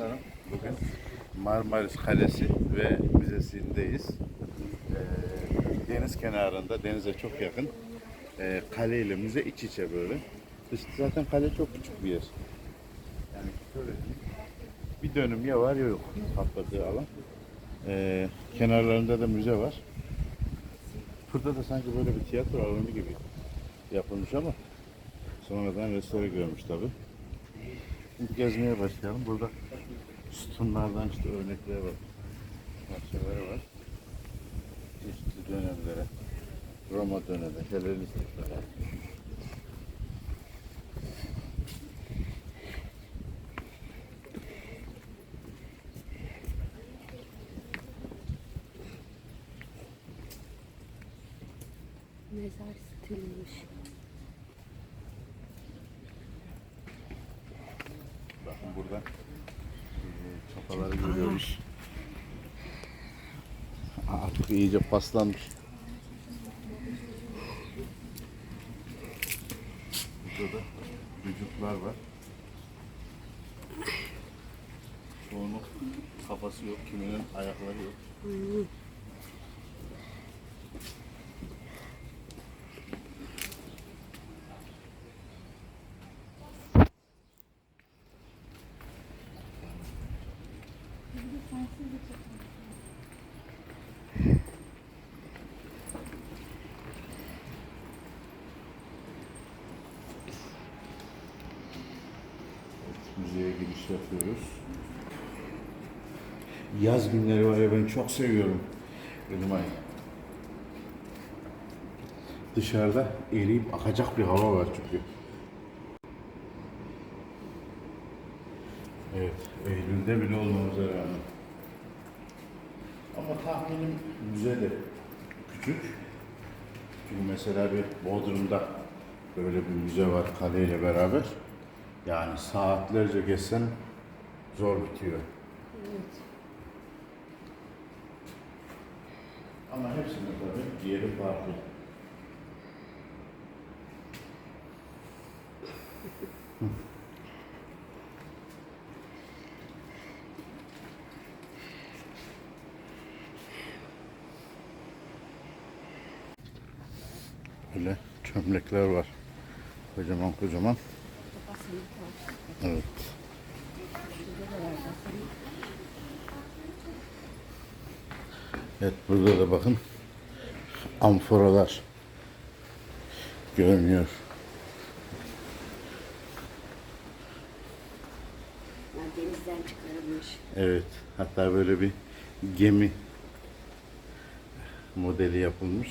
dostlarım. Bugün Marmaris Kalesi ve müzesindeyiz. Ee, deniz kenarında, denize çok yakın. Ee, kale ile müze iç içe böyle. Dış, zaten kale çok küçük bir yer. Yani şöyle. Bir dönüm ya var ya yok kapladığı alan. Ee, kenarlarında da müze var. Burada da sanki böyle bir tiyatro alanı gibi yapılmış ama sonradan restore görmüş tabi. Şimdi gezmeye başlayalım. Burada sütunlardan işte örnekler var. Parçaları var. Çeşitli dönemlere. Roma dönemi, Helenistik dönem. Artık iyice paslanmış. Burada da vücutlar var. Çoğunun kafası yok, kiminin ayakları yok. Evet, yapıyoruz. Yaz günleri var ya ben çok seviyorum. Benim ay. Dışarıda eriyip akacak bir hava var çünkü. Evet, Eylül'de bile olmamıza rağmen. Ama tahminim müze de küçük. Çünkü mesela bir Bodrum'da böyle bir müze var kaleyle beraber. Yani saatlerce geçsen zor bitiyor. Evet. Ama hepsinin tabii yeri farklı. Böyle çömlekler var. Kocaman kocaman. Evet. Şurada da var zaten. Evet burada da bakın amforalar görünüyor. Denizden çıkarılmış. Evet hatta böyle bir gemi modeli yapılmış.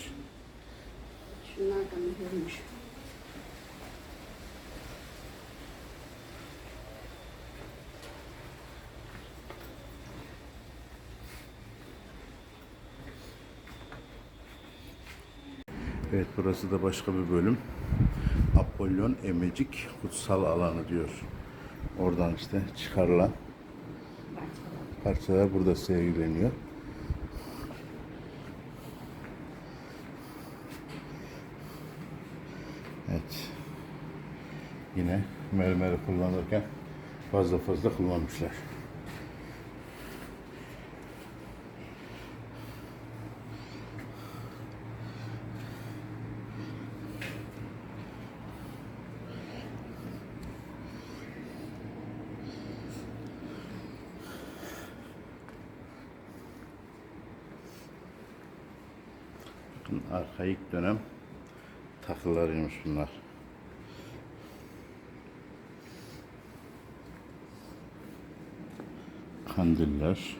Şunlar da mühürmüş. Evet burası da başka bir bölüm. Apollon Emecik Kutsal Alanı diyor. Oradan işte çıkarılan parçalar burada sergileniyor. Evet. Yine mermeri kullanırken fazla fazla kullanmışlar. Bakın arkaik dönem takılarıymış bunlar. Kandiller.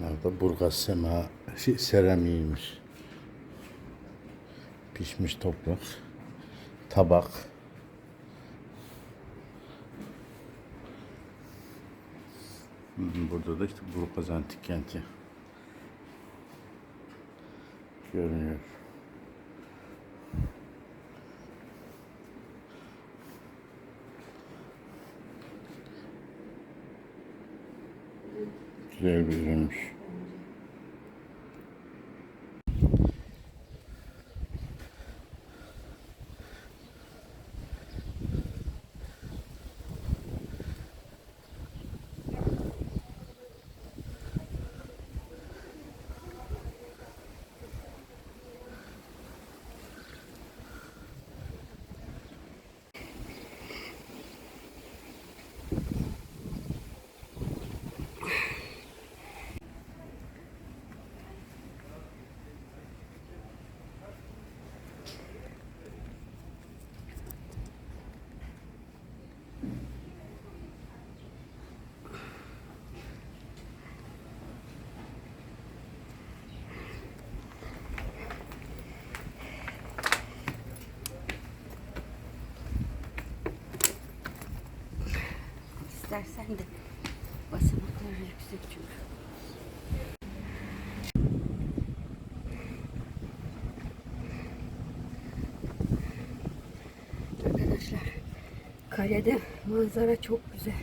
Bunlar da Burgaz sema, şey, seramiğiymiş. Pişmiş toprak. Tabak. Burada da işte Burgaz Antik Kenti görünüyor. Güzel bir ürünmüş. İstersen de. Basamaklar yüksek çünkü. Arkadaşlar kalede manzara çok güzel.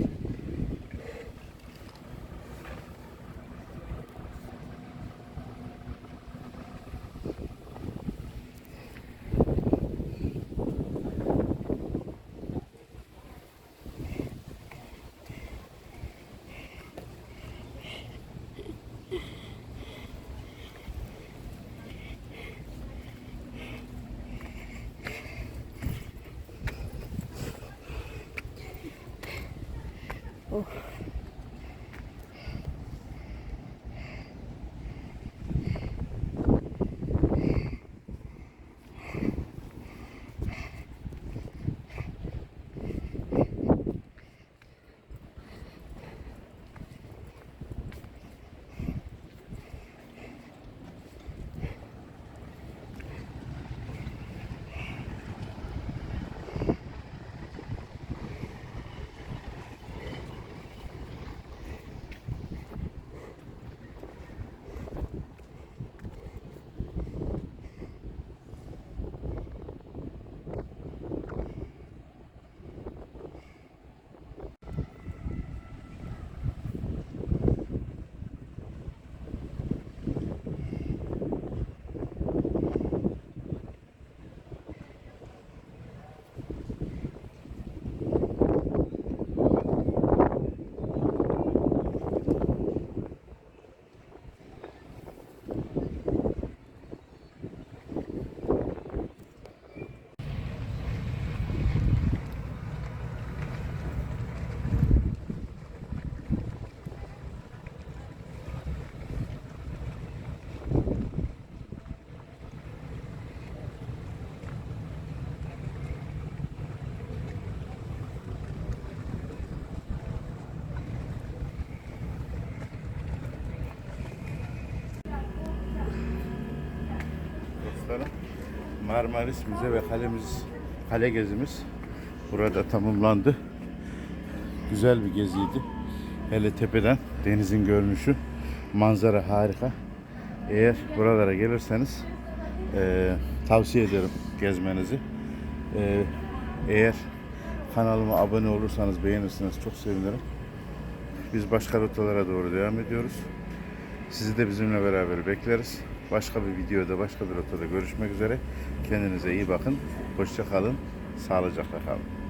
Marmaris Müze ve Kalemiz Kale gezimiz burada tamamlandı. Güzel bir geziydi. Hele tepeden denizin görünüşü, manzara harika. Eğer buralara gelirseniz eee, tavsiye ederim gezmenizi. Eee, eğer kanalıma abone olursanız beğenirsiniz çok sevinirim. Biz başka rotalara doğru devam ediyoruz. Sizi de bizimle beraber bekleriz. Başka bir videoda, başka bir rotada görüşmek üzere. Kendinize iyi bakın. Hoşça kalın. Sağlıcakla kalın.